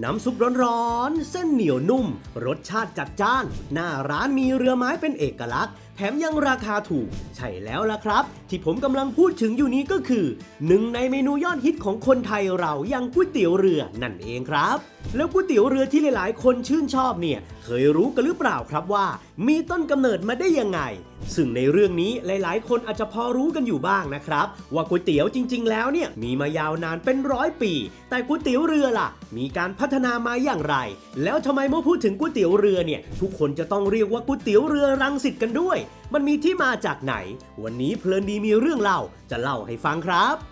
น้ำซุปร้อนๆ เส้นเหนียวนุ่ม รสชาติจัดจ้าน หน้าร้านมีเรือไม้เป็นเอกลักษณ์ แถมยังราคาถูก ใช่แล้วล่ะครับ ที่ผมกำลังพูดถึงอยู่นี้ก็คือ หนึ่งในเมนูยอดฮิตของคนไทยเราอย่างก๋วยเตี๋ยวเรือนั่นเองครับ แล้วก๋วยเตี๋ยวเรือที่หลายๆ คนชื่นชอบเนี่ย เคยรู้กันหรือเปล่าครับว่า มีต้นกำเนิดมาได้ยังไง ซึ่งในเรื่องนี้หลาย ๆ คนอาจจะพอรู้กันอยู่บ้างนะครับ ว่าก๋วยเตี๋ยวจริง ๆ แล้วเนี่ยมีมายาวนานเป็นร้อยปี แต่ก๋วยเตี๋ยวเรือล่ะ มีการพัฒนามาอย่างไร แล้วทำไมเมื่อพูดถึงก๋วยเตี๋ยวเรือเนี่ย ทุกคนจะต้องเรียกว่าก๋วยเตี๋ยวเรือรังสิตกันด้วย มันมีที่มาจากไหน วันนี้เพลินดีมีเรื่องเล่าจะเล่าให้ฟังครับ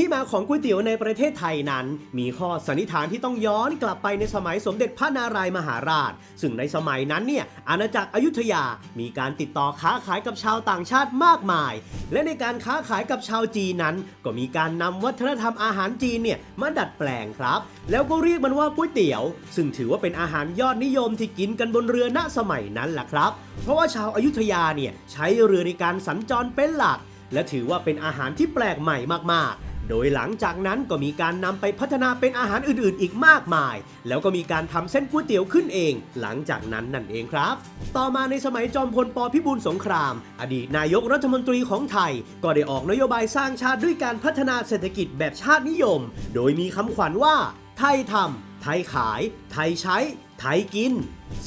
ที่มาของก๋วยเตี๋ยวในประเทศไทยนั้น มีข้อสันนิษฐานที่ต้องย้อนกลับไปในสมัยสมเด็จพระนารายมหาราช ซึ่งในสมัยนั้นเนี่ยอาณาจักรอยุธยา มีการติดต่อค้าขายกับชาวต่างชาติมากมาย และในการค้าขายกับชาวจีนนั้น ก็มีการนำวัฒนธรรมอาหารจีนเนี่ยมาดัดแปลงครับ แล้วก็เรียกมันว่าก๋วยเตี๋ยว ซึ่งถือว่าเป็นอาหารยอดนิยมที่กินกันบนเรือณสมัยนั้นแหละครับ เพราะว่าชาวอายุทยาเนี่ยใช้เรือในการสัญจรเป็นหลัก และถือว่าเป็นอาหารที่แปลกใหม่มากๆ โดยหลังจากนั้นก็มีการนำไปพัฒนาเป็นอาหารอื่นๆ อีกมากมาย แล้วก็มีการทำเส้นก๋วยเตี๋ยวขึ้นเอง หลังจากนั้นนั่นเองครับ ต่อมาในสมัยจอมพลปพิบูลสงคราม อดีตนายกรัฐมนตรีของไทย ก็ได้ออกนโยบายสร้างชาติด้วยการพัฒนาเศรษฐกิจแบบชาตินิยม โดยมีคำขวัญว่าไทยทำ ไทยขาย ไทยใช้ ไทยกิน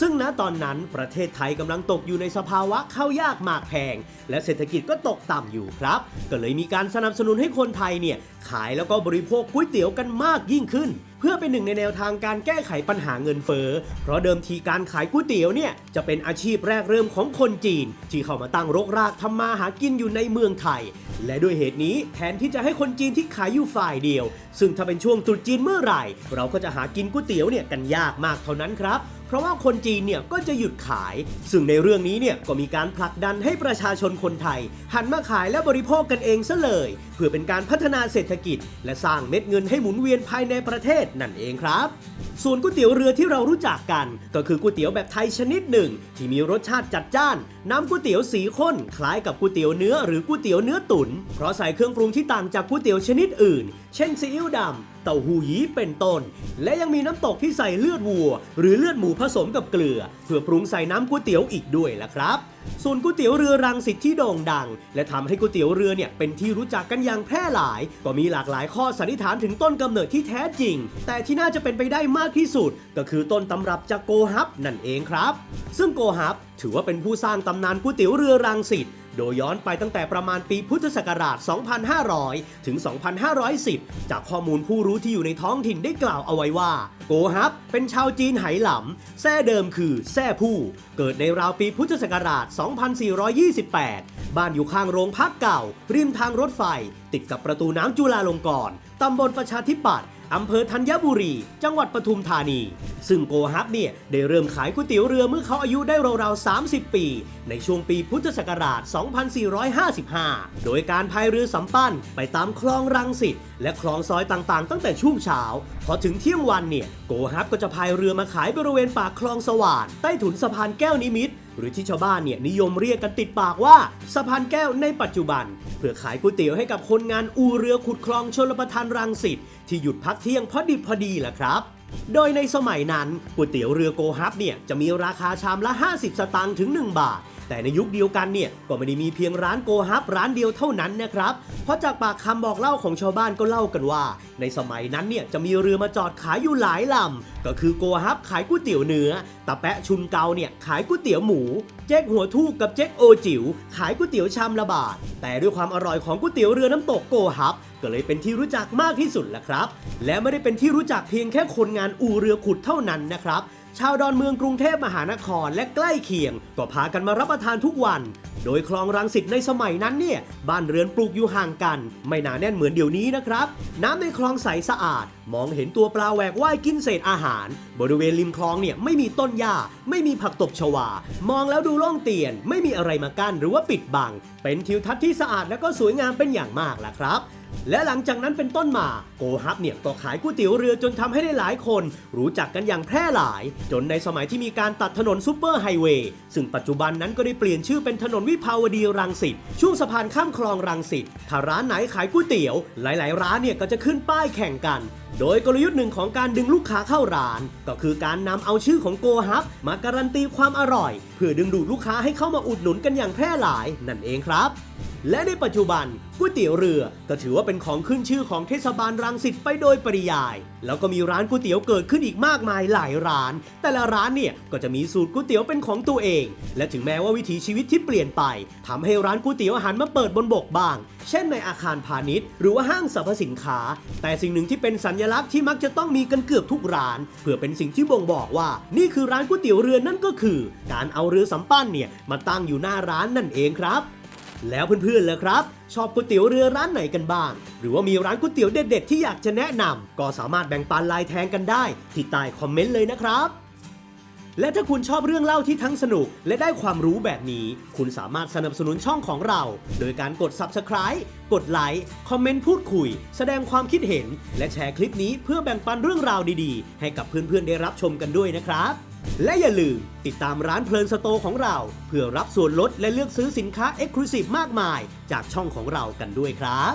ซึ่งณตอนนั้นประเทศไทยกำลังตกอยู่ในสภาวะข้าวยากหมากแพง และเศรษฐกิจก็ตกต่ำอยู่ครับ ก็เลยมีการสนับสนุนให้คนไทยเนี่ย ขายแล้วก็บริโภคก๋วยเตี๋ยวกันมากยิ่งขึ้น เพื่อเป็นหนึ่งในแนวทางการแก้ไขปัญหาเงินเฟ้อเพราะเดิมทีการขายก๋วยเตี๋ยวเนี่ยจะเป็นอาชีพแรกเริ่มของคนจีน ที่เข้ามาตั้งรกรากทำมาหากินอยู่ในเมืองไทย และด้วยเหตุนี้แทนที่จะให้คนจีนที่ขายอยู่ฝ่ายเดียว ซึ่งถ้าเป็นช่วงตรุษจีนเมื่อไหร่ เราก็จะหากินก๋วยเตี๋ยวเนี่ยกันยากมากเท่านั้นครับเพราะว่าคนจีนเนี่ยก็จะหยุดขาย ซึ่งในเรื่องนี้เนี่ยก็มีการผลักดันให้ประชาชนคนไทย หันมาขายและบริโภคกันเองซะเลย เพื่อเป็นการพัฒนาเศรษฐกิจ และสร้างเม็ดเงินให้หมุนเวียนภายในประเทศนั่นเองครับ ส่วนก๋วยเตี๋ยวเรือที่เรารู้จักกัน ก็คือก๋วยเตี๋ยวแบบไทยชนิดหนึ่ง ที่มีรสชาติจัดจ้าน น้ำก๋วยเตี๋ยวสีข้นคล้ายกับก๋วยเตี๋ยวเนื้อหรือก๋วยเตี๋ยวเนื้อตุ๋นเพราะใส่เครื่องปรุงที่ต่างจากก๋วยเตี๋ยวชนิดอื่น เช่นซีอิ๊วดำ เต้าหู้ยี้เป็นต้น และยังมีน้ำตกที่ใส่เลือดวัว หรือเลือดหมูผสมกับเกลือ เพื่อปรุงใส่น้ำก๋วยเตี๋ยวอีกด้วยล่ะครับ ส่วนก๋วยเตี๋ยวเรือรังสิตที่โด่งดัง และทำให้ก๋วยเตี๋ยวเรือเนี่ยเป็นที่รู้จักกันอย่างแพร่หลาย ก็มีหลากหลายข้อสันนิษฐานถึงต้นกำเนิดที่แท้จริง แต่ที่น่าจะเป็นไปได้มากที่สุด ก็คือต้นตำรับจากโกฮับนั่นเองครับ ซึ่งโกฮับถือว่าเป็นผู้สร้างตำนานก๋วยเตี๋ยวเรือรังสิต โดยย้อนไปตั้งแต่ประมาณปีพุทธศักราช 2500 ถึง 2510 จากข้อมูลผู้รู้ที่อยู่ในท้องถิ่นได้กล่าวเอาไว้ว่า โกฮับ เป็นชาวจีนไหหลำแท้เดิมคือแท้ผู้ เกิดในราวปีพุทธศักราช 2428 บ้านอยู่ข้างโรงพักเก่า ริมทางรถไฟ ติดกับประตูน้ำจุฬาลงกรณ์ตำบลประชาธิปัตย์ อำเภอธัญบุรี จังหวัดปทุมธานี ซึ่งโกฮับเนี่ยได้เริ่มขายก๋วยเตี๋ยวเรือเมื่อเขาอายุได้ราวๆ 30 ปี ในช่วงปีพุทธศักราช 2455 โดยการพายเรือสำปั้นไปตามคลองรังสิต และคลองซอยต่างๆ ตั้งแต่ช่วงเช้า พอถึงเที่ยงวันเนี่ย โกฮับก็จะพายเรือมาขายบริเวณปากคลองสว่านใต้ถุนสะพานแก้วนิมิต หรือที่ชาวบ้านเนี่ยนิยมเรียกกันติดปากว่าสะพานแก้วในปัจจุบัน เพื่อขายก๋วยเตี๋ยวให้กับคนงานอูเรือขุดคลองชลประทานรังสิตที่หยุดพักเที่ยงพอดิบพอดีแหละครับโดยในสมัยนั้นก๋วยเตี๋ยวเรือโกฮับเนี่ยจะมีราคาชามละ 50 สตางค์ถึง 1 บาท แต่ในยุคเดียวกันเนี่ยก็ไม่ได้มีเพียงร้านโกฮับร้านเดียวเท่านั้นนะครับเพราะจากปากคำบอกเล่าของชาวบ้านก็เล่ากันว่า ในสมัยนั้นเนี่ยจะมีเรือมาจอดขายอยู่หลายลำก็คือโกฮับขายก๋วยเตี๋ยวเนื้อตะแปะชุนเกาเนี่ยขายก๋วยเตี๋ยวหมู เจ๊กหัวทูกกับเจ๊กโอจิ๋วขายก๋วยเตี๋ยวชามละบาท แต่ด้วยความอร่อยของก๋วยเตี๋ยวเรือน้ำตกโกฮับก็เลยเป็นที่รู้จักมากที่สุดแหละครับ และไม่ได้เป็นที่รู้จักเพียงแค่คนงานอู่เรือขุดเท่านั้นนะครับ ชาวดอนเมืองกรุงเทพมหานครและใกล้เคียง ก็พากันมารับประทานทุกวัน โดยคลองรังสิตในสมัยนั้นเนี่ย บ้านเรือนปลูกอยู่ห่างกัน ไม่หนาแน่นเหมือนเดี๋ยวนี้นะครับ น้ำในคลองใสสะอาด มองเห็นตัวปลาแหวกว่ายกินเศษอาหาร บริเวณริมคลองเนี่ยไม่มีต้นหญ้า ไม่มีผักตบชวา มองแล้วดูโล่งเตียน ไม่มีอะไรมากั้นหรือว่าปิดบัง เป็นทิวทัศน์ที่สะอาดและก็สวยงามเป็นอย่างมากล่ะครับ และหลังจากนั้นเป็นต้นมาโกฮับเนี่ยก็ขายก๋วยเตี๋ยวเรือจนทำให้ได้หลายคน รู้จักกันอย่างแพร่หลาย จนในสมัยที่มีการตัดถนนซูเปอร์ไฮเวย์ซึ่งปัจจุบันนั้นก็ได้เปลี่ยนชื่อเป็นถนนวิภาวดีรังสิตช่วงสะพานข้ามคลองรังสิตถ้าร้านไหนขายก๋วยเตี๋ยว หลาย ๆ ร้านเนี่ยก็จะขึ้นป้ายแข่งกัน โดยกลยุทธ์หนึ่งของการดึงลูกค้าเข้าร้าน ก็คือการนำเอาชื่อของโกฮับมาการันตีความอร่อย เพื่อดึงดูดลูกค้าให้เข้ามาอุดหนุนกันอย่างแพร่หลายนั่นเองครับ และในปัจจุบันก๋วยเตี๋ยวเรือก็ถือว่าเป็นของขึ้นชื่อของเทศบาลรังสิตไปโดยปริยาย แล้วก็มีร้านก๋วยเตี๋ยวเกิดขึ้นอีกมากมายหลายร้าน แต่ละร้านเนี่ยก็จะมีสูตรก๋วยเตี๋ยวเป็นของตัวเอง และถึงแม้ว่าวิถีชีวิตที่เปลี่ยนไปทำให้ร้านก๋วยเตี๋ยวหารมาเปิดบนบกบ้าง เช่นในอาคารพาณิชย์ หรือว่าห้างสรรพสินค้า แต่สิ่งหนึ่งที่เป็นสัญลักษณ์ที่มักจะต้องมีกันเกือบทุกร้าน เพื่อเป็นสิ่งที่บ่งบอกว่า นี่คือร้านก๋วยเตี๋ยวเรือนั่นก็คือ การเอาเรือสำปั้นเนี่ยมาตั้งอยู่หน้าร้านนั่นเองครับ แล้วเพื่อนๆล่ะครับ ชอบก๋วยเตี๋ยวเรือร้านไหนกันบ้าง หรือว่ามีร้านก๋วยเตี๋ยวเด็ดๆที่อยากจะแนะนำก็สามารถแบ่งปันลน์แทงกันได้ ที่ใต้คอมเมนต์เลยนะครับ และถ้าคุณชอบเรื่องเล่าที่ทั้งสนุก และได้ความรู้แบบนี้ คุณสามารถสนับสนุนช่องของเรา โดยการกด Subscribe กดไลค์คอมเมนต์พูดคุย แสดงความคิดเห็น และแชร์คลิปนี้เพื่อแบ่งปันเรื่องราวดีๆ ให้กับเพื่อนๆได้รับชมกันด้วยนะครับ และอย่าลืมติดตามร้านเพลินสโตของเรา เพื่อรับส่วนลดและเลือกซื้อสินค้าเอ็กซ์คลูซีฟมากมาย จากช่องของเรากันด้วยครับ